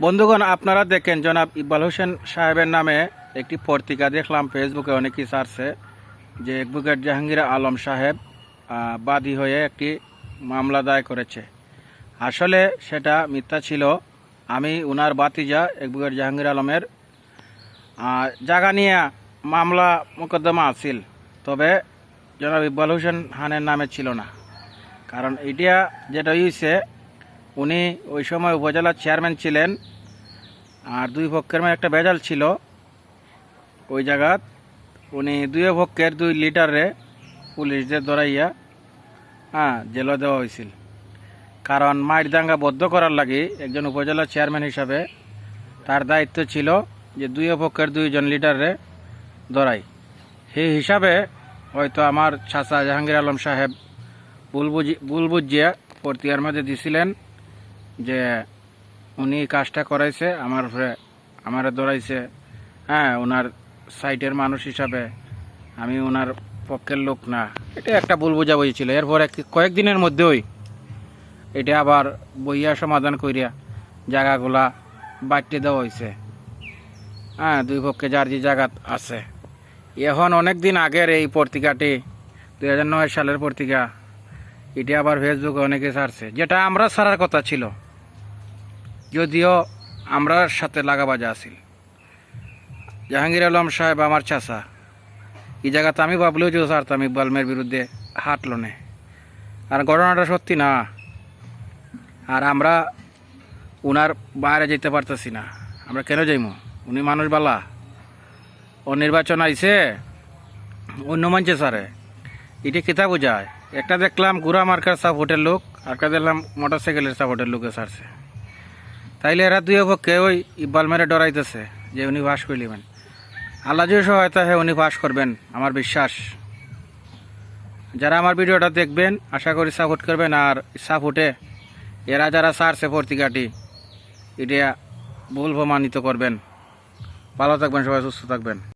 বন্ধুগণ, আপনারা দেখেন জনাব ইকবাল হোসেন সাহেবের নামে একটি পত্রিকা দেখলাম, ফেসবুকে অনেকেই সারছে, যে অ্যাডভোকেট জাহাঙ্গীর আলম সাহেব বাদী হয়ে একটি মামলা দায় করেছে। আসলে সেটা মিথ্যা ছিল। আমি উনার বাতিজা অ্যাডভোকেট জাহাঙ্গীর আলমের জায়গা নিয়ে মামলা মোকদ্দমা আছিল, তবে জনাব ইকবাল হোসেন হানের নামে ছিল না। কারণ এটা যেটা হয়েছে উনি ওই সময় উপজেলার চেয়ারম্যান ছিলেন আর দুই পক্ষের মধ্যে একটা বেজাল ছিল ওই জায়গাত। উনি দুই পক্ষের দুই লিটারে পুলিশদের ধরাইয়া হ্যাঁ জেলে দেওয়া হয়েছিল। কারণ মাইর দাঙ্গা বদ্ধ করার লাগে একজন উপজেলা চেয়ারম্যান হিসাবে তার দায়িত্ব ছিল যে দুই পক্ষের দুইজন লিডারে ধরাই। সেই হিসাবে হয়তো আমার চাচা জাহাঙ্গীর আলম সাহেব ভুল বুঝিয়া পর্তিয়ার মধ্যে দিছিলেন। যে উনি কাজটা করাইছে, আমার আমারে ধরাইছে হ্যাঁ ওনার সাইটের মানুষ হিসাবে আমি ওনার পক্ষের লোক না। এটা একটা ভুল বোঝাবুঝি ছিল। এরপর কয়েকদিনের মধ্যেই এটা আবার বইয়া সমাধান করিয়া জায়গাগুলা বাড়তে দেওয়া হয়েছে হ্যাঁ দুই পক্ষে যার যে জায়গা আছে। এখন অনেক দিন আগের এই পত্রিকাটি, দুই হাজার নয় সালের পত্রিকা, এটি আবার ফেসবুকে অনেকে ছাড়ছে। যেটা আমরা ছাড়ার কথা ছিল। যদিও আমরা সাথে লাগাবাজা আছিল। জাহাঙ্গীর আলম সাহেব আমার চাচা। এই জায়গাতে আমি ভাবলেও যে ছাড়তাম ইকবালমের বিরুদ্ধে হাঁটলো নে। আর ঘটনাটা সত্যি না। আর আমরা উনার বাইরে যেতে পারতেছি না। আমরা কেন যাইমু? উনি মানুষ বালা। ও নির্বাচন আইছে, অন্য মঞ্চে স্যারে। এটা কিতা বোঝায়? একটা দেখলাম গুড়া মার্কার সাপোর্টের লোক, আর একটা দেখলাম মোটর সাইকেলের সাপোর্টের লোকে সারছে তাইলে এরা দুই পক্ষে ওই ইব্বাল মেরে ডরাইতেছে যে উনি পাশ করিলেন আল্লাহ যদি সহায়তা হয় উনি বাস করবেন, আমার বিশ্বাস। যারা আমার ভিডিওটা দেখবেন, আশা করি সাপোর্ট করবেন আর সাপোর্টে এরা যারা সারছে পত্রিকাটি, এটা ভুল প্রমাণিত করবেন। ভালো থাকবেন সবাই, সুস্থ থাকবেন।